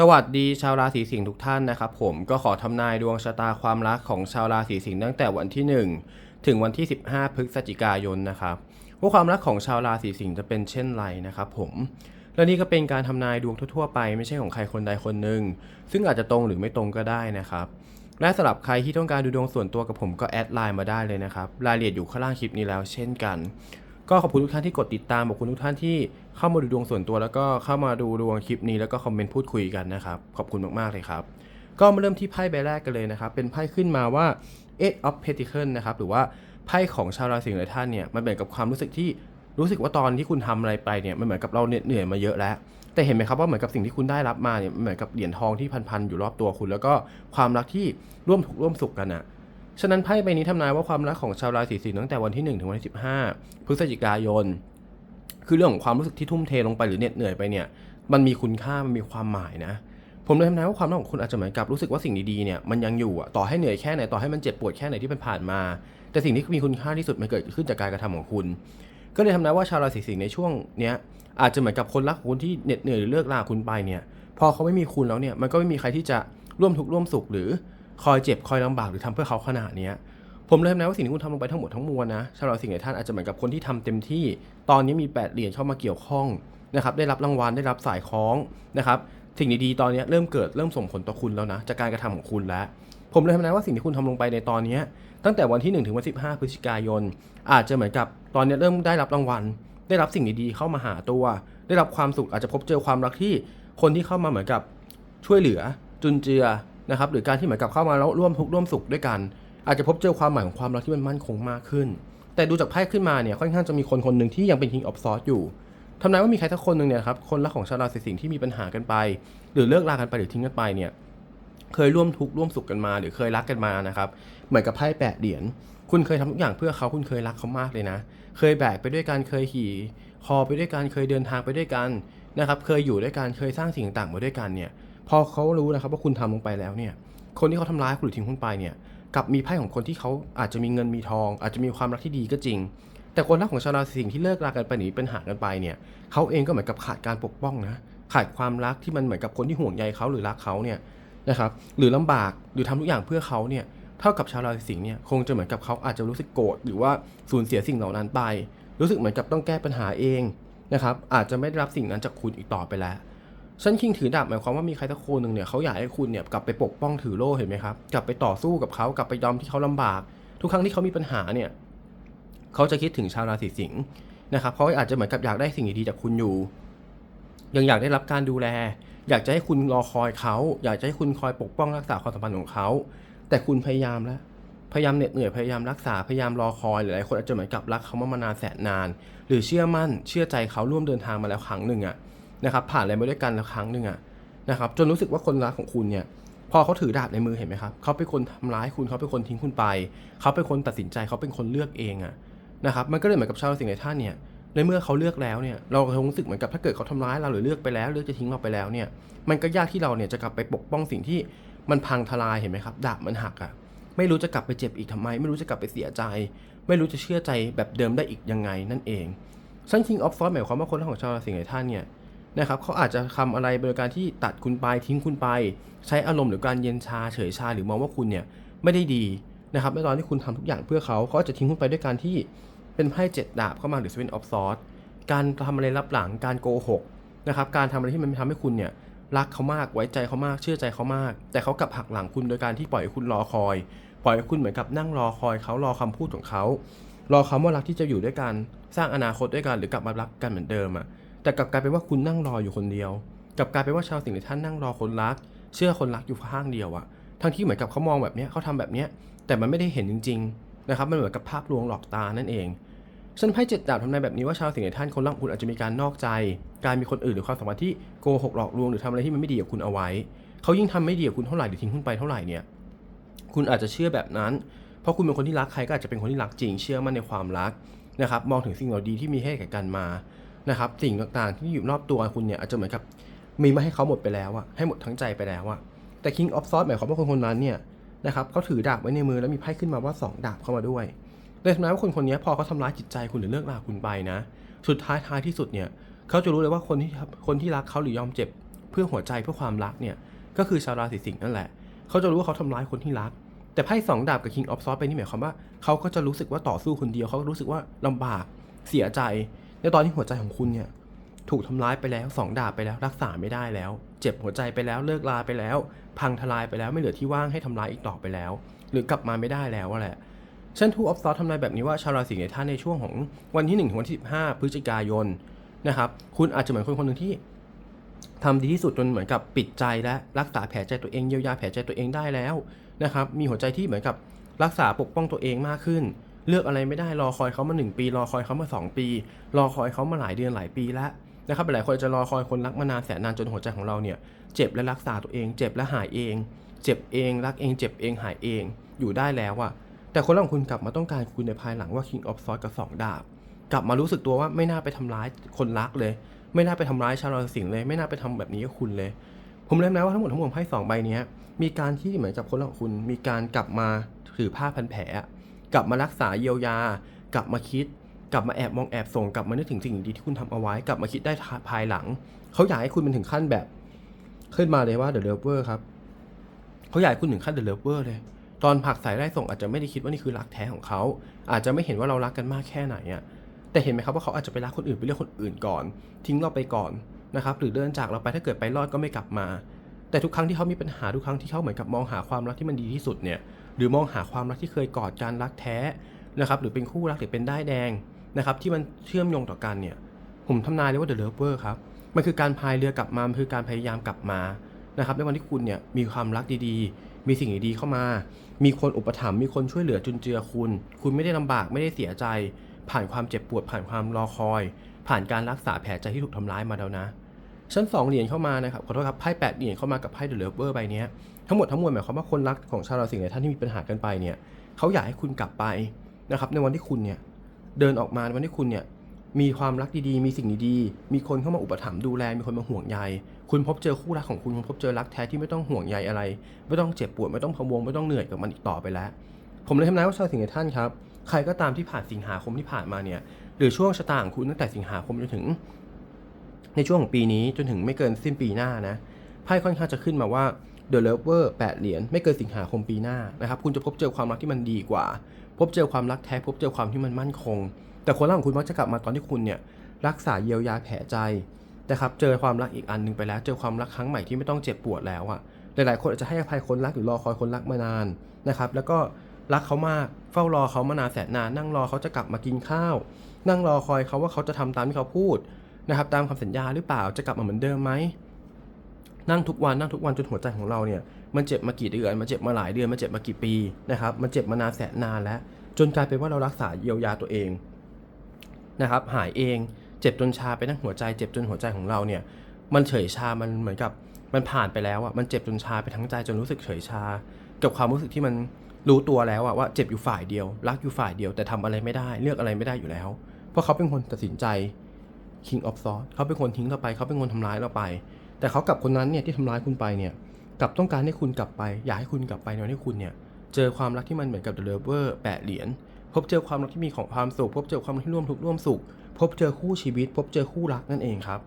สวัสดีชาวราศีสิงห์ทุกท่านนะครับผมก็ขอทำนายดวงชะตาความรักของชาวราศีสิงห์ตั้งแต่วันที่ 1 ถึงวันที่ 15 พฤศจิกายนนะครับว่าความรักของชาวราศีสิงห์จะเป็นเช่นไรนะครับผมและนี่ก็เป็นการทำนายดวงทั่วๆไปไม่ใช่ของใครคนใดคนหนึ่งซึ่งอาจจะตรงหรือไม่ตรงก็ได้นะครับ และสำหรับใครที่ต้องการดูดวงส่วนตัวกับผมก็แอดไลน์มาได้เลยนะครับรายละเอียดอยู่ข้างล่างคลิปนี้แล้วเช่นกัน ก็ขอบคุณทุกท่านที่กดติดตามขอบคุณทุกท่านที่เข้ามาดูดวงส่วนตัว แล้วก็เข้ามาดูดวงคลิปนี้แล้วก็คอมเมนต์พูดคุยกันนะครับขอบคุณมากๆเลยครับ ก็มาเริ่มที่ไพ่ใบแรกกันเลยนะครับ เป็นไพ่ขึ้นมาว่า Eight of Pentacles นะครับหรือว่าไพ่ของชาวราศีหลายท่านเนี่ยมันเหมือนกับความรู้สึกที่รู้สึกว่าตอนที่คุณทำอะไรไปเนี่ยมันเหมือนกับเราเหนื่อยมาเยอะแล้ว แต่เห็นไหมครับว่าเหมือนกับสิ่งที่คุณได้รับมาเนี่ยเหมือนกับเหรียญทองที่พันๆอยู่รอบตัวคุณ แล้วก็ความรักที่ร่วมทุกร่วมสุขกันอะ ฉะนั้นไพ่ใบนี้ทำนายว่าความรักของชาวราศีสิงห์ตั้งแต่วันที่ 1 ถึงวันที่ 15 พฤศจิกายน คือเรื่องของความรู้สึกที่ทุ่มเทลงไปหรือเหน็ดเหนื่อยไปเนี่ย มันมีคุณค่ามันมีความหมายนะ ผมเลยทำนายว่าความรักของคุณอาจจะเหมือนกับรู้สึกว่าสิ่งดีๆเนี่ยมันยังอยู่อะต่อให้เหนื่อยแค่ไหนต่อให้มันเจ็บปวดแค่ไหนที่มันผ่านมา แต่สิ่งที่มีคุณค่าที่สุดมันเกิดขึ้นจากการกระทำของคุณ ก็เลยทำนายว่าชาวราศีสิงห์ในช่วงเนี้ยอาจจะเหมือนกับคนรักคุณที่เหน็ดเหนื่อยหรือเลิกลาคุณไปเนี่ย พอเขาไม่มีคุณแล้วเนี่ยมันก็ไม่มีใครที่จะร่วมทุกข์ร่วมสุขหรือ คอยเจ็บคอยลำบากหรือทำเพื่อเขาขนาดเนี้ยผมเลยทำนายว่าสิ่งที่คุณทำลงไปทั้งหมดทั้งมวลนะชาวราศีสิงห์ท่านอาจจะเหมือนกับคนที่ทำเต็มที่ ตอนนี้มี 8 เหรียญเข้ามาเกี่ยวข้องนะครับได้รับรางวัลได้รับสายคล้องนะครับสิ่งดีๆตอนนี้เริ่มเกิดเริ่มส่งผลต่อคุณแล้วนะจากการกระทำของคุณแล้ว ผมเลยทำนายว่าสิ่งที่คุณทำลงไปในตอนนี้ ตั้งแต่วันที่ 1 ถึงวัน15พฤศจิกายน อาจจะเหมือนกับตอนนี้เริ่มได้รับรางวัล ได้รับสิ่งดีๆเข้ามาหาตัว ได้รับความสุขอาจจะพบเจอความรักที่คนที่เข้ามาเหมือนกับช่วยเหลือ จุนเจือ นะครับหรือการที่เหมือนกับเข้ามาแล้วร่วมทุกข์ร่วมสุขด้วยกัน อาจจะพบเจอความหมายของความรักที่มันมั่นคงมากขึ้น แต่ดูจากไพ่ขึ้นมาเนี่ยค่อนข้างจะมีคนคนหนึ่งที่ยังเป็น King of Swords อยู่ทำนายว่ามีใครสักคนหนึ่งเนี่ยครับคนรักของชาวราศีสิงห์ที่มีปัญหากันไป หรือเลิกลากันไปหรือทิ้งกันไปเนี่ยเคยร่วมทุกข์ร่วมสุขกันมา หรือเคยรักกันมานะครับเหมือนกับไพ่แปดเหรียญคุณเคยทำทุกอย่างเพื่อเขาคุณเคยรักเขามากเลยนะ เคยแบกไปด้วยกันเคยขี่คอไปด้วยกันเคยเดินทางไปด้วยกันนะครับเคยอยู่ด้วยกันเคยสร้างสิ่งต่างๆมาด้วยกันเนี่ย พอเขารู้นะครับว่าคุณทำลงไปแล้วเนี่ย คนที่เขาทำร้ายคุณหรือทิ้งคุณไปเนี่ยกับมีไพ่ของคนที่เขาอาจจะมีเงินมีทอง อาจจะมีความรักที่ดีก็จริง แต่คนรักของชาวราศีสิงห์ที่เลิกรากันไปหนีปัญหากันไปเนี่ยเขาเองก็เหมือนกับขาดการปกป้องนะขาดความรักที่มันเหมือนกับคนที่ห่วงใยเขาหรือรักเขาเนี่ยนะครับหรือลำบากหรือทำทุกอย่างเพื่อเขาเนี่ยเท่ากับชาวราศีสิงห์เนี่ยคงจะเหมือนกับเขาอาจจะรู้สึกโกรธหรือว่าสูญเสียสิ่งเหล่านั้นไป รู้สึกเหมือนกับต้องแก้ปัญหาเองนะครับอาจจะไม่ได้รับสิ่งนั้นจากคุณอีกต่อไปแล้ว ฉันคิงถือดาบหมายความว่ามีใครสักคนหนึ่งเนี่ยเขาอยากให้คุณเนี่ยกลับไปปกป้องถือโล่เห็นไหมครับกลับไปต่อสู้กับเขากลับไปยอมที่เขาลำบาก ทุกครั้งที่เขามีปัญหาเนี่ยเขาจะคิดถึงชาวราศีสิงห์นะครับเขาอาจจะเหมือนกับอยากได้สิ่งดีๆจากคุณอยู่ ยังอยากได้รับการดูแล อยากจะให้คุณรอคอยเขา อยากจะให้คุณคอยปกป้องรักษาความสัมพันธ์ของเขา แต่คุณพยายามแล้วพยายามเหน็ดเหนื่อยพยายามรักษาพยายามรอคอยหลายคนอาจจะเหมือนกับรักเขามามานานแสนนาน หรือเชื่อมั่นเชื่อใจเขาร่วมเดินทางมาแล้วครั้งหนึ่งอะ นะครับผ่านอะไรมาด้วยกันแล้วครั้งหนึ่งอะนะครับจนรู้สึกว่าคนรักของคุณเนี่ยพอเขาถือดาบในมือเห็นไหมครับเขาเป็นคนทำร้ายคุณเขาเป็นคนทิ้งคุณไป เขาเป็นคนตัดสินใจเขาเป็นคนเลือกเองอะนะครับมันก็เลยเหมือนกับชาวราศีในท่านเนี่ยในเมื่อเขาเลือกแล้วเนี่ยเราคงรู้สึกเหมือนกับถ้าเกิดเขาทำร้ายเราหรือเลือกไปแล้วเลือกจะทิ้งเราไปแล้วเนี่ยมันก็ยากที่เราเนี่ยจะกลับไปปกป้องสิ่งที่มันพังทลายเห็นไหมครับดาบมันหักอะไม่รู้จะกลับไปเจ็บอีกทำไม ไม่รู้จะกลับไปเสียใจ ไม่รู้จะเชื่อใจแบบเดิมได้อีกยังไงนั่นเองซันคิงออฟฟอร์หมายความว่าคนของชาวราศีในท่านเนี่ย นะครับเขาอาจจะทำอะไรโดยการที่ตัดคุณไปทิ้งคุณไป ใช้อารมณ์หรือการเย็นชาเฉยชาหรือมองว่าคุณเนี่ยไม่ได้ดีนะครับในตอนที่คุณทำทุกอย่างเพื่อเขาเขาจะทิ้งคุณไปด้วยการที่เป็นไพ่เจ็ดดาบเข้ามาหรือสเวนออฟซอร์การทำอะไรรับหลังการโกหกนะครับการทำอะไรที่มันทำให้คุณเนี่ยรักเขามากไว้ใจเขามากเชื่อใจเขามาก แต่เขากลับหักหลังคุณโดยการที่ปล่อยคุณรอคอย ปล่อยคุณเหมือนกับนั่งรอคอยเขารอคำพูดของเขารอคำว่ารักที่จะอยู่ด้วยกันสร้างอนาคตด้วยกันหรือกลับมารักกันเหมือนเดิมอะ แต่กลับกลายเป็นว่าคุณนั่งรออยู่คนเดียว กลับกลายเป็นว่าชาวสิ่งในท่านนั่งรอคนรัก เชื่อคนรักอยู่ข้างเดียวอะทั้งที่เหมือนกับเขามองแบบนี้เขาทำแบบนี้แต่มันไม่ได้เห็นจริงๆนะครับมันเหมือนกับภาพลวงหลอกตานั่นเองฉันไพ่เจ็ดดาบทำนายแบบนี้ว่าชาวสิ่งในท่านคนรักคุณอาจจะมีการนอกใจ การมีคนอื่นหรือความสัมพันธ์ที่โกหกหลอกลวงหรือทำอะไรที่มันไม่ดีกับคุณเอาไว้เขายิ่งทำไม่ดีกับคุณเท่าไหร่หรือทิ้งคุณไปเท่าไหร่เนี่ยคุณอาจจะเชื่อแบบนั้น เพราะคุณเป็นคนที่รักใครก็อาจจะเป็นคนที่รักจริง เชื่อมั่นในความรักนะครับมองถึงสิ่งเหล่าดีที่มีให้แก่กันมา นะครับสิ่งต่างๆ ที่อยู่รอบตัวคุณเนี่ยอาจจะเหมือนกับมีมาให้เขาหมดไปแล้วอะให้หมดทั้งใจไปแล้วอะแต่ King of Swords หมายความว่าคนคนนั้นเนี่ยนะครับเขาถือดาบไว้ในมือแล้วมีไพ่ขึ้นมาว่าสองดาบเข้ามาด้วยเลยทำนายว่าคนคนนี้พอเขาทำร้ายจิตใจคุณหรือเลิกลาคุณไปนะ สุดท้ายท้ายที่สุดเนี่ยเขาจะรู้เลยว่าคนที่คนที่รักเขาหรือยอมเจ็บ เพื่อหัวใจเพื่อความรักเนี่ยก็คือชาวราศีสิงห์นั่นแหละ เขาจะรู้ว่าเขาทำร้ายคนที่รัก แต่ไพ่สองดาบกับ King of Swords ไปนี่หมายความว่าเขาก็จะรู้สึกว่าต่อสู้คนเดียวเขารู้สึกว่าลำบากเสียใจ ในตอนที่หัวใจของคุณเนี่ยถูกทำร้ายไปแล้วสองดาบไปแล้วรักษาไม่ได้แล้ว เจ็บหัวใจไปแล้วเลิกลาไปแล้ว พังทลายไปแล้วไม่เหลือที่ว่างให้ทำร้ายอีกต่อไปแล้ว หรือกลับมาไม่ได้แล้วอะแหละเช่นทูออฟซอทำนายแบบนี้ว่าชาวราศีในท่านในช่วงของวันที่1ถึงวันที่15พฤศจิกายนนะครับคุณอาจจะเหมือนคนคนหนึ่งที่ทำดีที่สุดจนเหมือนกับปิดใจและรักษาแผลใจตัวเองเยียวยาแผลใจตัวเองได้แล้วนะครับมีหัวใจที่เหมือนกับรักษาปกป้องตัวเองมากขึ้น เลือกอะไรไม่ได้รอคอยเขามา 1 ปี รอคอยเขามา 2 ปี รอคอยเขามาหลายเดือนหลายปีแล้วนะครับหลายคนจะรอคอยคนรักมานานแสนนานจนหัวใจของเราเนี่ยเจ็บและรักษาตัวเอง เจ็บและหายเอง เจ็บเองรักเองเจ็บเองหายเองอยู่ได้แล้วอะแต่คนราของคุณกลับมาต้องการคุณในภายหลังว่า King of Swords กับ 2 ดาบ กลับมารู้สึกตัวว่าไม่น่าไปทำร้ายคนรักเลย ไม่น่าไปทำร้ายชาวราศีสิงห์เลย ไม่น่าไปทำแบบนี้กับคุณเลย ผมเล่นนะว่าทั้งหมดทั้งมวลไพ่สองใบนี้มีการที่เหมือนกับคนราของคุณมีการกลับมาถือผ้าพันแผล กลับมารักษาเยียวยา กลับมาคิด กลับมาแอบมองแอบส่งกลับมานึกถึงสิ่งดีที่คุณทำเอาไว้ กลับมาคิดได้ภายหลัง เขาอยากให้คุณเป็นถึงขั้นแบบ ขึ้นมาเลยว่า The Lover ครับเขาอยากให้คุณถึงขั้น The Lover เลย ตอนผักสายไล่ส่งอาจจะไม่ได้คิดว่านี่คือรักแท้ของเขา อาจจะไม่เห็นว่าเรารักกันมากแค่ไหนอะแต่เห็นไหมครับว่าเขาอาจจะไปรักคนอื่นไปเลือกคนอื่นก่อน ทิ้งเราไปก่อนนะครับหรือเดินจากเราไปถ้าเกิดไปรอดก็ไม่กลับมา แต่ทุกครั้งที่เขามีปัญหาทุกครั้งที่เขาเหมือนกับมองหาความรักที่มันดีที่สุดเนี่ย หรือมองหาความรักที่เคยกอดกันรักแท้นะครับหรือเป็นคู่รักหรือเป็นได้แดงนะครับที่มันเชื่อมโยงต่อกันเนี่ยผมทำนายเลยว่า The Lover ครับมันคือการพายเรือกลับมามันคือการพยายามกลับมานะครับในวันที่คุณเนี่ยมีความรักดีๆ มีสิ่งดีๆเข้ามา มีคนอุปถัมภ์มีคนช่วยเหลือจุนเจือคุณ คุณไม่ได้ลำบากไม่ได้เสียใจ ผ่านความเจ็บปวดผ่านความรอคอย ผ่านการรักษาแผลใจที่ถูกทำร้ายมาแล้วนะ ชั้นสองเหรียญเข้ามานะครับขอโทษครับไพ่แปดเหรียญเข้ามากับไพ่เดอะเลเวอร์ใบเนี้ยทั้งหมดทั้งมวลหมายความว่าคนรักของชาวราศีในท่านที่มีปัญหากันไปเนี่ยเขาอยากให้คุณกลับไปนะครับในวันที่คุณเนี่ยเดินออกมาในวันที่คุณเนี่ยมีความรักดีๆ มีสิ่งดีๆ มีคนเข้ามาอุปถัมภ์ดูแล มีคนมาห่วงใย คุณพบเจอคู่รักของคุณ คุณพบเจอรักแท้ที่ไม่ต้องห่วงใยอะไร ไม่ต้องเจ็บปวด ไม่ต้องพะวง ไม่ต้องเหนื่อยกับมันอีกต่อไปแล้ว ผมเลยทำนายว่าชาวสิงห์ในท่านครับ ใครก็ตามที่ผ่านสิงหาคมที่ผ่านมาเนี่ย หรือช่วงชะตาของคุณตั้งแต่สิงหาคมจนถึง ในช่วงของปีนี้จนถึงไม่เกินสิ้นปีหน้านะไพ่ค่อนข้างจะขึ้นมาว่า The Lover 8 เหรียญไม่เกินสิงหาคมปีหน้านะครับคุณจะพบเจอความรักที่มันดีกว่า พบเจอความรักแท้พบเจอความที่มันมั่นคง แต่คนรักของคุณมักจะกลับมาตอนที่คุณเนี่ยรักษาเยียวยาแผลใจนะครับเจอความรักอีกอันหนึ่งไปแล้ว เจอความรักครั้งใหม่ที่ไม่ต้องเจ็บปวดแล้วอะหลายๆคนอาจจะให้อภัยคนรักหรือรอคอยคนรักมานานนะครับแล้วก็รักเขามากเฝ้ารอเขามานานแสนนาน นั่งรอเขาจะกลับมากินข้าว นั่งรอคอยเขาว่าเขาจะทำตามที่เขาพูด นะครับตามคำสัญญาหรือเปล่าจะกลับมาเหมือนเดิมไหมนั่งทุกวันนั่งทุกวันจนหัวใจของเราเนี่ยมันเจ็บมากี่เดือนมันเจ็บมาหลายเดือนมันเจ็บมากี่ปีนะครับมันเจ็บมานานแสนนานแล้ว จนกลายเป็นว่าเรารักษาเยียวยาตัวเองนะครับหายเองเจ็บจนชาไปทั้งหัวใจเจ็บจนหัวใจของเราเนี่ยมันเฉยชา มันเหมือนกับมันผ่านไปแล้วอะมันเจ็บจนชาไปทั้งใจจนรู้สึกเฉยชา กับความรู้สึกที่มันรู้ตัวแล้วอะว่าเจ็บอยู่ฝ่ายเดียว รักอยู่ฝ่ายเดียวแต่ทำอะไรไม่ได้เลือกอะไรไม่ได้อยู่แล้ว เพราะเขาเป็นคนตัดสินใจ King of Swords เขาเป็นคนทิ้งเราไป เขาเป็นคนทำร้ายเราไป แต่เขากับคนนั้นเนี่ยที่ทำร้ายคุณไปเนี่ยกลับต้องการให้คุณกลับไป อยากให้คุณกลับไปในวันที่คุณเนี่ยเจอความรักที่มันเหมือนกับ The Lover แปดเหรียญพบเจอความรักที่มีของความสุข พบเจอความรักที่ร่วมทุกข์ร่วมสุข พบเจอคู่ชีวิต พบเจอคู่รักนั่นเองครับ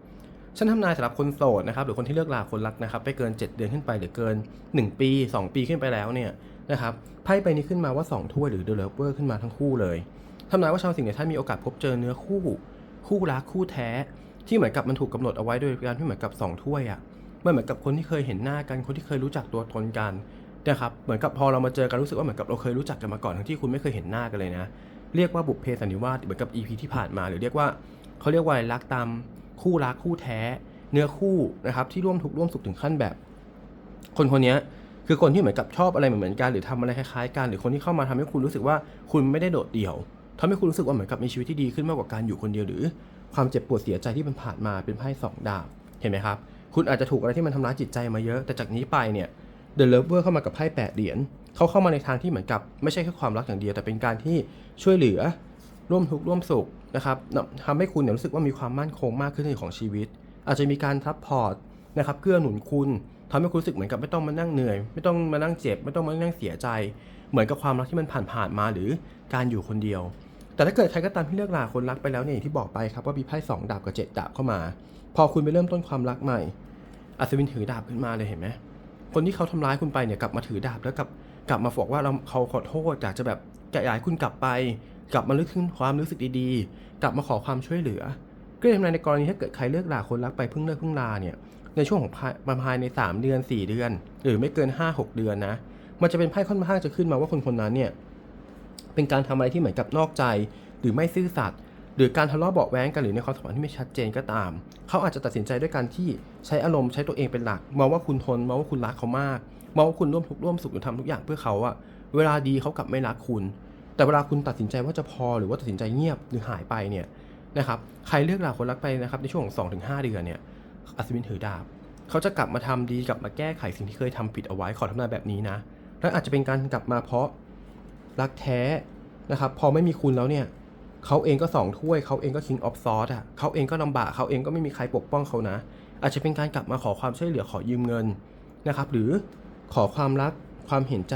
ฉันทำนายสำหรับคนโสดนะครับหรือคนที่เลิกลาคนรักนะครับไปเกิน 7 เดือนขึ้นไปหรือเกิน 1 ปี 2 ปีขึ้นไปแล้วเนี่ยนะครับไพ่ใบนี้ขึ้นมาว่า 2 ถ้วยหรือ The Lover ขึ้นมาทั้งคู่เลยทำนายว่าชาวสิงห์ในท่านมีโอกาสพบเจอเนื้อคู่ คู่รักคู่แท้ ที่เหมือนกับมันถูกกำหนดเอาไว้โดยการที่เหมือนกับสองถ้วยอะ่ะมันเหมือนกับคนที่เคยเห็นหน้ากันคนที่เคยรู้จักตัวตนกันนะครับเหมือนกับพอเรามาเจอกันรู้สึกว่าเหมือนกับเราเคยรู้จักกันมาก่อนทั้งที่คุณไม่เคยเห็นหน้ากันเลยนะเรียกว่าบุพเพสันนิวาสเหมือนกับ EP ที่ผ่านมาหรือเรียกว่าเขาเรียกว่ารักตามคู่รักคู่แท้ เนื้อคู่นะครับที่ร่วมทุกข์ร่วมสุขถึงขั้นแบบ คนคนนี้คือคนที่เหมือนกับชอบอะไรเหมือนกันหรือทำอะไรคล้ายๆกัน หรือคนที่เข้ามาทำให้คุณรู้สึกว่าคุณไม่ได้โดดเดี่ยว ทำให้คุณรู้สึกว่าเหมือนกับมีชีวิตที่ดีขึ้นมากกว่าการอยู่คนเดียวหรือ ความเจ็บปวดเสียใจที่มันผ่านมาเป็นไพ่สองดาบเห็นไหมครับ คุณอาจจะถูกอะไรที่มันทำร้ายจิตใจมาเยอะ แต่จากนี้ไปเนี่ย The Lover เข้ามากับไพ่แปดเหรียญเขาเข้ามาในทางที่เหมือนกับไม่ใช่แค่ความรักอย่างเดียวแต่เป็นการที่ช่วยเหลือร่วมทุกข์ร่วมสุขนะครับทำให้คุณเนี่ยรู้สึกว่ามีความมั่นคงมากขึ้นในของชีวิต อาจจะมีการทับพอร์ตนะครับเกื้อหนุนคุณทำให้คุณรู้สึกเหมือนกับไม่ต้องมานั่งเหนื่อย ไม่ต้องมานั่งเจ็บ ไม่ต้องมานั่งเสียใจ เหมือนกับความรักที่มันผ่านๆมาหรือการอยู่คนเดียว แต่ถ้าเกิดใครก็ตามที่เลิกลาคนรักไปแล้วเนี่ยอย่างที่บอกไปครับว่ามีไพ่สองดาบกับเจ็ดดาบเข้ามา พอคุณไปเริ่มต้นความรักใหม่อัศวินถือดาบขึ้นมาเลยเห็นไหมคนที่เขาทำร้ายคุณไปเนี่ยกลับมาถือดาบแล้วกลับกลับมาบอกว่าเราเขาขอโทษอยากจะแบบอยากให้คุณกลับไป กลับมาลึกถึงความรู้สึกดีๆ กลับมาขอความช่วยเหลือ ก็เลยทำนายในกรณีถ้าเกิดใครเลิกลาคนรักไปเพิ่งเลิกเพิ่งลาเนี่ยในช่วงของภายประมาณใน 3 เดือน 4 เดือน หรือไม่เกิน 5-6 เดือนนะ มันจะเป็นไพ่ค่อนข้างจะขึ้นมาว่าคนคนนั้นเนี่ย เป็นการทำอะไรที่เหมือนกับนอกใจ หรือไม่ซื่อสัตย์หรือการทะเลาะเบาแว้งกันหรือในความสัมพันธ์ที่ไม่ชัดเจนก็ตาม เขาอาจจะตัดสินใจด้วยการที่ใช้อารมณ์ใช้ตัวเองเป็นหลักมองว่าคุณทนมองว่าคุณรักเขามากมองว่าคุณร่วมทุกข์ร่วมสุขหรือทำทุกอย่างเพื่อเขาอะเวลาดีเขากลับไม่รักคุณ แต่เวลาคุณตัดสินใจว่าจะพอหรือว่าตัดสินใจเงียบหรือหายไปเนี่ยนะครับใครเลือกลาคนรักไปนะครับในช่วงของ2-5เดือนเนี่ยอัศวินถือดาบเขาจะกลับมาทำดีกลับมาแก้ไขสิ่งที่เคยทำผิดเอาไว้ขอทำนายแบบนี้นะและอาจจะเป็นการกลับมาเพราะ รักแท้นะครับ พอไม่มีคุณแล้วเนี่ยเขาเองก็สองถ้วยเขาเองก็ king of swords อะเขาเองก็ลำบากเขาเองก็ไม่มีใครปกป้องเขานะ อาจจะเป็นการกลับมาขอความช่วยเหลือขอยืมเงินนะครับ หรือขอความรักความเห็นใจ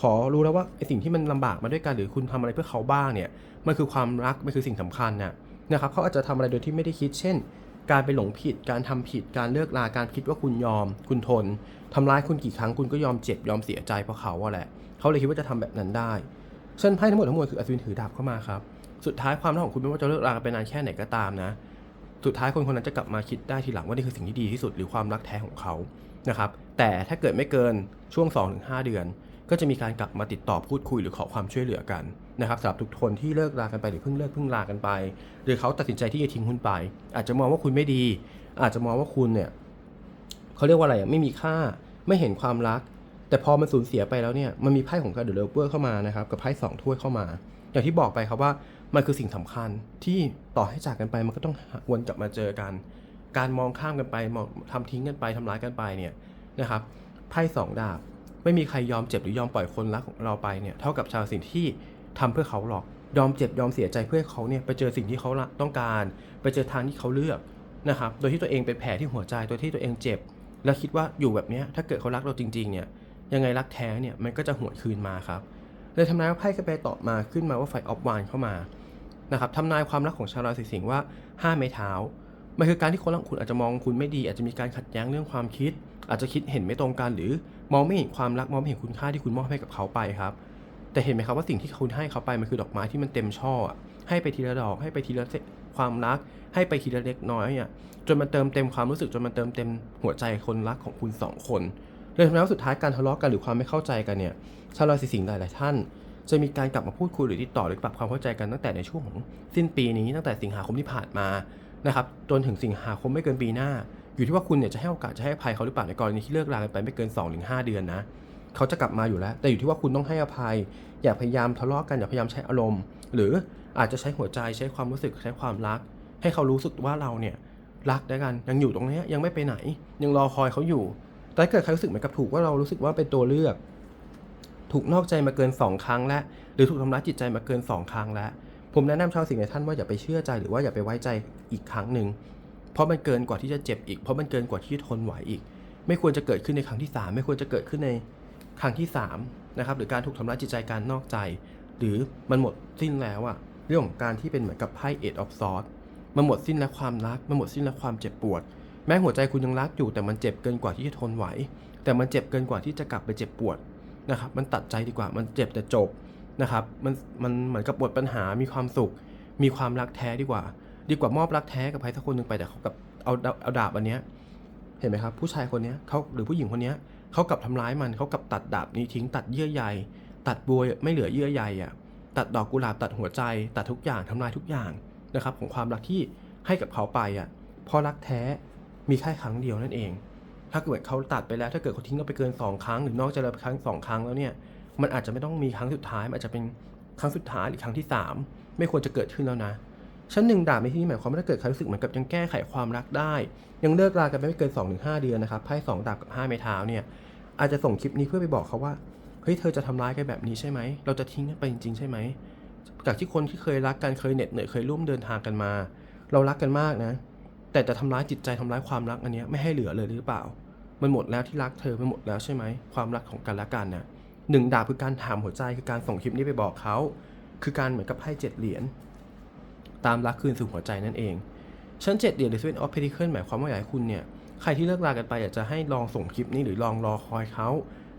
ขอรู้แล้วว่าไอสิ่งที่มันลำบากมาด้วยกันหรือคุณทำอะไรเพื่อเขาบ้างเนี่ยมันคือความรักมันคือสิ่งสำคัญนะนะครับเขาอาจจะทำอะไรโดยที่ไม่ได้คิด เช่น การไปหลงผิด การทำผิด การเลิกลาการคิดว่าคุณยอม คุณทนทำร้ายคุณกี่ครั้งคุณก็ยอมเจ็บยอมเสียใจเพราะเขาอะแหละ เขาเลยคิดว่าจะทำแบบนั้นได้เช่นไพ่ทั้งหมดทั้งมวลคืออัศวินถือดาบเข้ามาครับ สุดท้ายความรักของคุณไม่ว่าจะเลิกลากันไปนานแค่ไหนก็ตามนะ สุดท้ายคนคนนั้นจะกลับมาคิดได้ทีหลังว่านี่คือสิ่งที่ดีที่สุดหรือความรักแท้ของเขานะครับ แต่ถ้าเกิดไม่เกินช่วง 2-5 เดือน ก็จะมีการกลับมาติดต่อพูดคุยหรือขอความช่วยเหลือกันนะครับสำหรับทุกคนที่เลิกลากันไปหรือเพิ่งเลิกเพิ่งลากันไป หรือเขาตัดสินใจที่จะทิ้งคุณไป อาจจะมองว่าคุณไม่ดี อาจจะมองว่าคุณเนี่ยเขาเรียกว่าอะไรไม่มีค่าไม่เห็นความรัก แต่พอมันสูญเสียไปแล้วเนี่ยมันมีไพ่ของการเดลเวอร์เข้ามานะครับกับไพ่สองถ้วยเข้ามา อย่างที่บอกไปครับว่ามันคือสิ่งสำคัญที่ต่อให้จากกันไปมันก็ต้องวนกลับมาเจอกัน การมองข้ามกันไปมองทำทิ้งกันไปทำร้ายกันไปเนี่ยนะครับไพ่สองดาบไม่มีใครยอมเจ็บหรือยอมปล่อยคนรักของเราไปเนี่ยเท่ากับชาวสิ่งที่ทำเพื่อเขาหรอกยอมเจ็บยอมเสียใจเพื่อเขาเนี่ยไปเจอสิ่งที่เขาต้องการ ไปเจอทางที่เขาเลือกนะครับโดยที่ตัวเองเป็นแผลที่หัวใจโดยที่ตัวเองเจ็บ แล้วคิดว่าอยู่แบบนี้ถ้าเกิดเขารักเราจริงๆเนี่ย ยังไงรักแท้เนี่ยมันก็จะหวนคืนมาครับเลยทำนายว่าไพ่กระเบต่อมาขึ้นมาว่าไฟออฟวานเข้ามานะครับทำนายความรักของชาวราศีสิงห์ว่าห้าไม้เท้ามันคือการที่คนรักคุณอาจจะมองคุณไม่ดี อาจจะมีการขัดแย้งเรื่องความคิด อาจจะคิดเห็นไม่ตรงกัน หรือมองไม่เห็นความรักมองไม่เห็นคุณค่าที่คุณมอบให้กับเขาไปครับ แต่เห็นไหมครับว่าสิ่งที่คุณให้เขาไปมันคือดอกไม้ที่มันเต็มช่อ ให้ไปทีละดอก ให้ไปทีละความรัก ให้ไปทีละเล็กน้อยเนี่ยจนมันเติมเต็มความรู้สึกจนมันเติมเต็มหัวใจคนรักของคุณสองคน เลยทำให้ว่าสุดท้ายการทะเลาะกันหรือความไม่เข้าใจกันเนี่ยชาวราศีสิงห์หลายๆท่าน จะมีการกลับมาพูดคุยหรือติดต่อหรือปรับความเข้าใจกันตั้งแต่ในช่วงของสิ้นปีนี้ตั้งแต่สิงหาคมที่ผ่านมานะครับจนถึงสิงหาคมไม่เกินปีหน้า อยู่ที่ว่าคุณเนี่ยจะให้โอกาสจะให้อภัยเขาหรือเปล่าในกรณีที่เลิกรากันไปไม่เกิน 2-5 เดือนนะเขาจะกลับมาอยู่แล้ว แต่อยู่ที่ว่าคุณต้องให้อภัย อย่าพยายามทะเลาะกันอย่าพยายามใช้อารมณ์ หรืออาจจะใช้หัวใจใช้ความรู้สึกใช้ความรัก ให้เขารู้สึกว่าเราเนี่ยรักด้วยกันยังอยู่ตรงนี้ยังไม่ไปไหน ยังรอคอยเขาอยู่ แต่ถ้าเกิดใครรู้สึกเหมือนกับถูกว่าเรารู้สึกว่าเป็นตัวเลือก ถูกนอกใจมาเกิน 2 ครั้งแล้ว หรือถูกทำร้ายจิตใจมาเกิน 2 ครั้งแล้ว ผมแนะนำชาวสิ่งในท่านว่าอย่าไปเชื่อใจหรือว่าอย่าไปไว้ใจอีกครั้งหนึ่ง เพราะมันเกินกว่าที่จะเจ็บอีก เพราะมันเกินกว่าที่จะทนไหวอีก ไม่ควรจะเกิดขึ้นในครั้งที่ 3 ไม่ควรจะเกิดขึ้นในครั้งที่3นะครับ หรือการถูกทำร้ายจิตใจการนอกใจ หรือมันหมดสิ้นแล้วอะเรื่องของการที่เป็นเหมือนกับไพ่เอ็ดออฟซอสมันหมดสิ้นแล้วความรัก มันหมดสิ้นแล้วความเจ็บปวด แม้หัวใจคุณยังรักอยู่แต่มันเจ็บเกินกว่าที่จะทนไหว แต่มันเจ็บเกินกว่าที่จะกลับไปเจ็บปวดนะครับมันตัดใจดีกว่ามันเจ็บแต่จบนะครับมันมันเหมือนกับปวดปัญหามีความสุข มีความรักแท้ดีกว่า ดีกว่ามอบรักแท้กับใครสักคนหนึ่งไปแต่เขากับเอาเอาเอาดาบอันเนี้ยเห็นไหมครับผู้ชายคนนี้เขาหรือผู้หญิงคนนี้เขากลับทำร้ายมันเขากลับตัดดาบนี้ทิ้งตัดเยื่อใยตัดบัวไม่เหลือเยื่อใยอะตัดดอกกุหลาบตัดหัวใจ ตัดทุกอย่างทำลายทุกอย่างนะครับของความรักที่ให้กับเขาไปอะพราะรักแท้ มีแค่ครั้งเดียวนั่นเอง ถ้าเกิดเขาตัดไปแล้วถ้าเกิดเขาทิ้งเราไปเกิน 2 ครั้ง หรือนอกใจเราไปครั้งสองครั้งแล้วเนี่ยมันอาจจะไม่ต้องมีครั้งสุดท้าย มันอาจจะเป็นครั้งสุดท้ายหรือครั้งที่ 3 ไม่ควรจะเกิดขึ้นแล้วนะชั้นหนึ่งดาบในที่นี้หมายความว่าถ้าเกิดใครรู้สึกเหมือนกับยังแก้ไขความรักได้ ยังเลิกรากันไปไม่เกิน2-5เดือนนะครับไพ่สองดาบกับ5ไม้เท้าเนี่ยอาจจะส่งคลิปนี้เพื่อไปบอกเขาว่าเฮ้ยเธอจะทำร้ายกันแบบนี้ใช่ไหมเราจะทิ้งกันไปจริงๆใช่ไหมจากที่คนที่เคยรักกันเคยเหน็ดเหนื่อยเคยร่วมเดินทางกันมา เรารักกันมากนะ แต่จะทำร้ายจิตใจทำร้ายความรักอันนี้ไม่ให้เหลือเลยหรือเปล่า มันหมดแล้วที่รักเธอมันหมดแล้วใช่ไหมความรักของกันและกันน่ะหนึ่งดาบคือการถามหัวใจคือการส่งคลิปนี้ไปบอกเขา คือการเหมือนกับไพ่เจ็ดเหรียญตามรักคืนสู่หัวใจนั่นเองชั้นเจ็ดเหรียญหรือ Seven of Pentacles หมายความว่าอยากให้คุณเนี่ยใครที่เลิกลากันไปอยากจะให้ลองส่งคลิปนี้หรือลองรอคอยเขา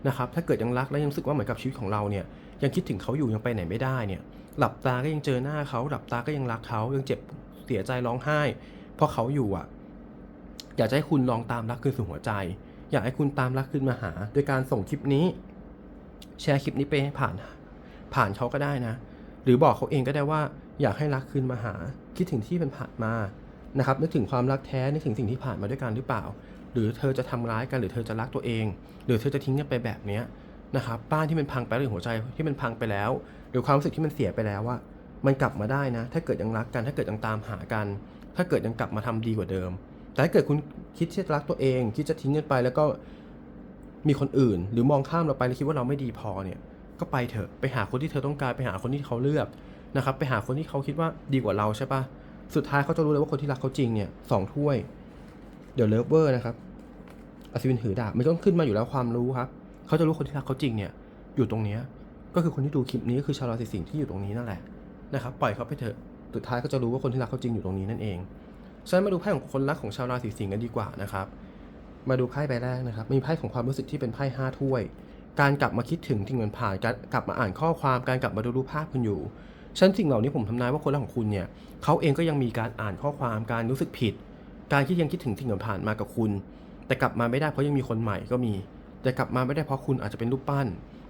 นะครับถ้าเกิดยังรักและยังรู้สึกว่าเหมือนกับชีวิตของเราเนี่ยยังคิดถึงเขาอยู่ยังไปไหนไม่ได้เนี่ยหลับตาก็ยังเจอหน้าเขาหลับตาก็ยังรักเขายังเจ็บเสียใจร้องไห้ เพราะเขาอยู่อะ อยากจะให้คุณลองตามรักคืนสู่หัวใจ อยากให้คุณตามรักคืนมาหา โดยการส่งคลิปนี้ แชร์คลิปนี้ไปผ่าน ผ่านเขาก็ได้นะ หรือบอกเขาเองก็ได้ว่า อยากให้รักคืนมาหา คิดถึงที่เป็นผ่านมานะครับนึกถึงความรักแท้นึกถึงสิ่งที่ผ่านมาด้วยกันหรือเปล่า หรือเธอจะทำร้ายกันหรือเธอจะรักตัวเอง หรือเธอจะทิ้งกันไปแบบเนี้ยนะครับบ้านที่มันพังไปหรือหัวใจที่มันพังไปแล้ว หรือความรู้สึกที่มันเสียไปแล้วว่ามันกลับมาได้นะ ถ้าเกิดยังรักกันถ้าเกิดยังตามหากัน ถ้าเกิดยังกลับมาทำดีกว่าเดิม แต่ถ้าเกิดคุณคิดที่จะรักตัวเอง คิดจะทิ้งกันไปแล้วก็มีคนอื่น หรือมองข้ามเราไปแล้วคิดว่าเราไม่ดีพอเนี่ย ก็ไปเถอะไปหาคนที่เธอต้องการไปหาคนที่เขาเลือกนะครับ ไปหาคนที่เขาคิดว่าดีกว่าเราใช่ปะสุดท้ายเขาจะรู้เลยว่าคนที่รักเขาจริงเนี่ยสองถ้วย เดี๋ยวเลิฟเวอร์นะครับอัศวินถือดาบไม่ต้องขึ้นมาอยู่แล้วความรู้ครับเขาจะรู้คนที่รักเขาจริงเนี่ย อยู่ตรงเนี้ยก็คือคนที่ดูคลิปนี้ก็คือชาวราศีสิงห์ที่อยู่ตรงนี้นั่นแหละนะครับ ปล่อยเขาไปเถอะ สุดท้ายก็จะรู้ว่าคนที่รักเขาจริงอยู่ตรงนี้นั่นเองฉะนั้นมาดูไพ่ของคนรักของชาวราศีสิงห์กันดีกว่านะครับ มาดูไพ่ใบแรกนะครับ มีไพ่ของความรู้สึกที่เป็นไพ่ห้าถ้วย การกลับมาคิดถึงที่เงินผ่าน การกลับมาอ่านข้อความ การกลับมาดูรูปภาพคุณอยู่ฉันสิ่งเหล่านี้ผมทำนายว่าคนรักของคุณเนี่ยเขาเองก็ยังมีการอ่านข้อความ การรู้สึกผิด การที่ยังคิดถึงสิ่งเงินผ่านมากับคุณ แต่กลับมาไม่ได้เพราะยังมีคนใหม่ก็มี แต่กลับมาไม่ได้เพราะคุณอาจจะเป็นรูปปั้น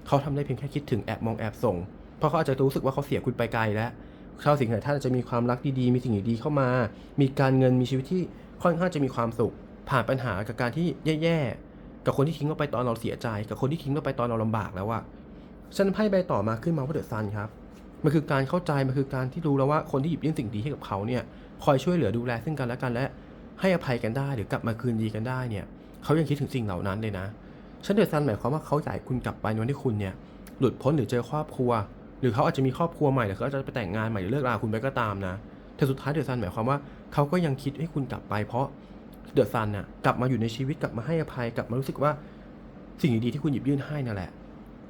เขาทำได้เพียงแค่คิดถึงแอบมองแอบส่ง เพราะเขาอาจจะรู้สึกว่าเขาเสียคุณไปไกลแล้ว ชาวสิงห์หลายท่านจะมีความรักดีๆ มีสิ่งดีๆเข้ามา มีการเงินมีชีวิตที่ค่อนข้างจะมีความสุข ผ่านปัญหากับการที่แย่ๆ กับคนที่ทิ้งเราไปตอนเราเสียใจ กับคนที่ทิ้งเราไปตอนเราลำบากแล้วอะฉันไพ่ใบต่อมาขึ้นมาว่าเดอะซันครับมันคือการเข้าใจมันคือการที่รู้แล้วว่าคนที่หยิบยื่นสิ่งดีให้กับเขาเนี่ยคอยช่วยเหลือดูแลซึ่งกันและกันและให้อภัยกันได้หรือกลับมาคืนดีกันได้เนี่ยเขายังคิดถึงสิ่งเหล่านั้นเลยนะฉันเดือะซันหมายความว่าเขาอยากคุณกลับไปในวันที่คุณเนี่ยหลุดพ้นหรือเจอครอบครัว หรือเขาอาจจะมีครอบครัวใหม่หรือเขาอาจจะไปแต่งงานใหม่หรือเลิกราคุณไปก็ตามนะแต่สุดท้ายเดอะซันหมายความว่าเขาก็ยังคิดให้คุณกลับไป เพราะเดอะซันน่ะกลับมาอยู่ในชีวิตกลับมาให้อภัยกลับมารู้สึกว่าสิ่งดีๆที่คุณหยิบยื่นให้นั่นแหละ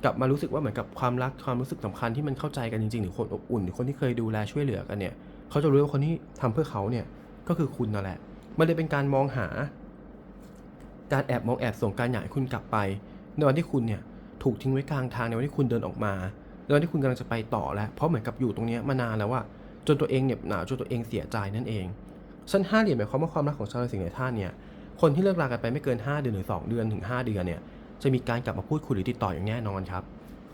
กลับมารู้สึกว่าเหมือนกับความรักความรู้สึกสำคัญที่มันเข้าใจกันจริงๆหรือคนอบอุ่นหรือคนที่เคยดูแลช่วยเหลือกันเนี่ยเขาจะรู้ว่าคนที่ทำเพื่อเขาเนี่ยก็คือคุณนั่นแหละ มันเลยเป็นการมองหา การแอบมองแอบส่งการอยากให้คุณกลับไป ในวันที่คุณเนี่ยถูกทิ้งไว้กลางทางในวันที่คุณเดินออกมา ในวันที่คุณกำลังจะไปต่อแล้ว เพราะเหมือนกับอยู่ตรงนี้มานานแล้วว่าจนตัวเองเหน็บหนาวจนตัวเองเสียใจนั่นเองชั้นห้าเหรียญหมายความว่าความรักของชาวราศีสิงห์ในท่านเนี่ยคนที่เลิกรากันไปไม่เกิน 5 เดือนหรือ2เดือนถึง 5 เดือนเนี่ยจะมีการกลับมาพูดคุยหรือติดต่ออย่างแน่นอนครับ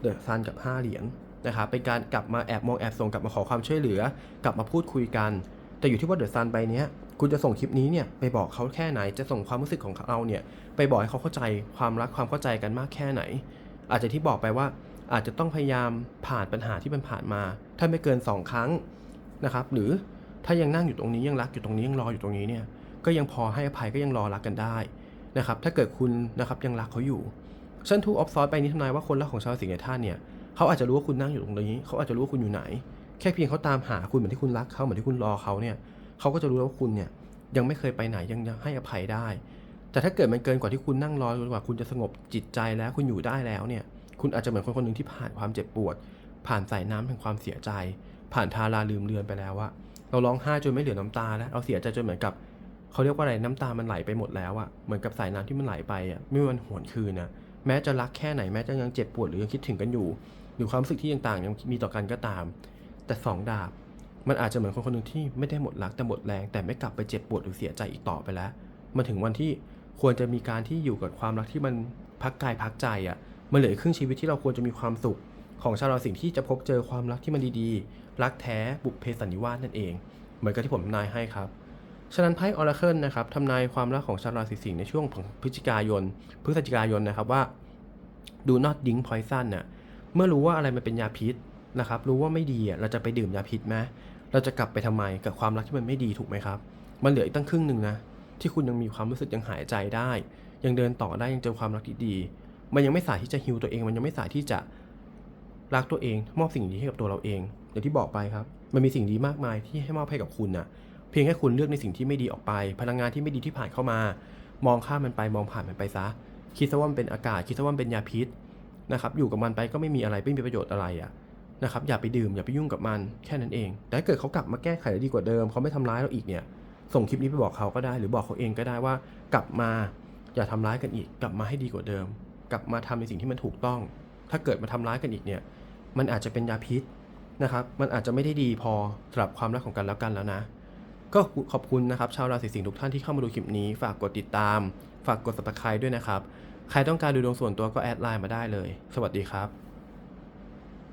เดือะซันกับ 5 เหรียญนะครับเป็นการกลับมาแอบมองแอบส่งกลับมาขอความช่วยเหลือ กลับมาพูดคุยกัน แต่อยู่ที่ว่าเดือะซันใบเนี้ยคุณจะส่งคลิปนี้เนี่ยไปบอกเขาแค่ไหนจะส่งความรู้สึกของเราเนี่ยไปบอกให้เขาเข้าใจความรักความเข้าใจกันมากแค่ไหน อาจจะที่บอกไปว่า อาจจะต้องพยายามผ่านปัญหาที่มันผ่านมา ถ้าไม่เกิน 2 ครั้งนะครับ หรือถ้ายังนั่งอยู่ตรงนี้ยังรักอยู่ตรงนี้ยังรออยู่ตรงนี้เนี่ย ก็ยังพอให้อภัยก็ยังรอรักกันได้นะครับ ถ้าเกิดคุณนะครับยังรักเขาอยู่ชันทูออฟซอสไปนี้ทำนายว่าคนรักของชาวสิงห์ในท่านเนี่ยเขาอาจจะรู้ว่าคุณนั่งอยู่ตรงนี้ เขาอาจจะรู้ว่าคุณอยู่ไหน แค่เพียงเขาตามหาคุณเหมือนที่คุณรักเขาเหมือนที่คุณรอเขาเนี่ยเขาก็จะรู้ว่าคุณเนี่ยยังไม่เคยไปไหนยังยังให้อภัยได้ แต่ถ้าเกิดมันเกินกว่าที่คุณนั่งรอจนกว่าคุณจะสงบจิตใจแล้วคุณอยู่ได้แล้วเนี่ย คุณอาจจะเหมือนคนคนหนึ่งที่ผ่านความเจ็บปวด ผ่านสายน้ำแห่งความเสียใจ ผ่านทาราลืมเลือนไปแล้วว่าเราร้องไห้จนไม่เหลือน้ำตาแล้วเราเสียใจจนเหมือนกับเขาเรียกว่าอะไรน้ำตามันไหลไปหมดแล้วอะเหมือนกับสายน้ำที่มันไหลไปอะไม่มีวันหวนคืนนะแม้จะรักแค่ไหนแม้จะยังเจ็บปวดหรือยังคิดถึงกันอยู่ หรือความรู้สึกที่ต่างยังมีต่อกันก็ตาม แต่สองดาบ มันอาจจะเหมือนคนคนหนึ่งที่ไม่ได้หมดรักแต่หมดแรง แต่ไม่กลับไปเจ็บปวดหรือเสียใจอีกต่อไปแล้วมาถึงวันที่ควรจะมีการที่อยู่กับความรักที่มันพักกายพักใจอะ่ะ มันเหลืออกครึ่งชีวิตที่เราควรจะมีความสุข ของชาวราศีสิงที่จะพบเจอความรักที่มันดีๆ รักแท้บุพเพสันนิวาสนั่นเอง เหมือนกับที่ผมทำนายให้ครับฉะนั้นไพ่ออราเคิลนะครับทำนายความรักของชาวราศีสิงห์ในช่วงพฤศจิกายน พฤศจิกายนนะครับว่า do not drink poison น่ะเมื่อรู้ว่าอะไรมันเป็นยาพิษนะครับ รู้ว่าไม่ดีเราจะไปดื่มยาพิษไหมเราจะกลับไปทำไมกับความรักที่มันไม่ดีถูกไหมครับ มันเหลืออีกตั้งครึ่งหนึ่งนะที่คุณยังมีความรู้สึกยังหายใจได้ ยังเดินต่อได้ยังเจอความรักที่ดี มันยังไม่สายที่จะฮิวตัวเอง มันยังไม่สายที่จะรักตัวเอง มอบสิ่งดีให้กับตัวเราเองอย่างที่บอกไปครับ มันมีสิ่งดีมากมายที่ให้มอบให้กับคุณน่ะ เพียงแค่คุณเลือกในสิ่งที่ไม่ดีออกไป พลังงานที่ไม่ดีที่ผ่านเข้ามา มองข้ามมันไปมองผ่านมันไปซะ คิดซะว่ามันเป็นอากาศคิดซะว่ามันเป็นยาพิษนะครับอยู่กับมันไปก็ไม่มีอะไรไม่มีประโยชน์อะไรอะนะครับอย่าไปดื่มอย่าไปยุ่งกับมันแค่นั้นเอง แต่ถ้าเกิดเขากลับมาแก้ไขได้ดีกว่าเดิมเขาไม่ทำร้ายเราอีกเนี่ยส่งคลิปนี้ไปบอกเขาก็ได้ หรือบอกเขาเองก็ได้ว่ากลับมาอย่าทำร้ายกันอีก กลับมาให้ดีกว่าเดิม กลับมาทำในสิ่งที่มันถูกต้อง ถ้าเกิดมาทำร้ายกันอีกเนี่ย มันอาจจะเป็นยาพิษนะครับ มันอาจจะไม่ได้ดีพอสำหรับความรักของกันแล้วกันแล้วนะ ก็ขอบคุณนะครับ ชาวราศีสิงห์ทุกท่านที่เข้ามาดูคลิปนี้ ฝากกดติดตาม ฝากกด subscribe ด้วยนะครับ ใครต้องการดูดวงส่วนตัวก็แอดไลน์มาได้เลย สวัสดีครับ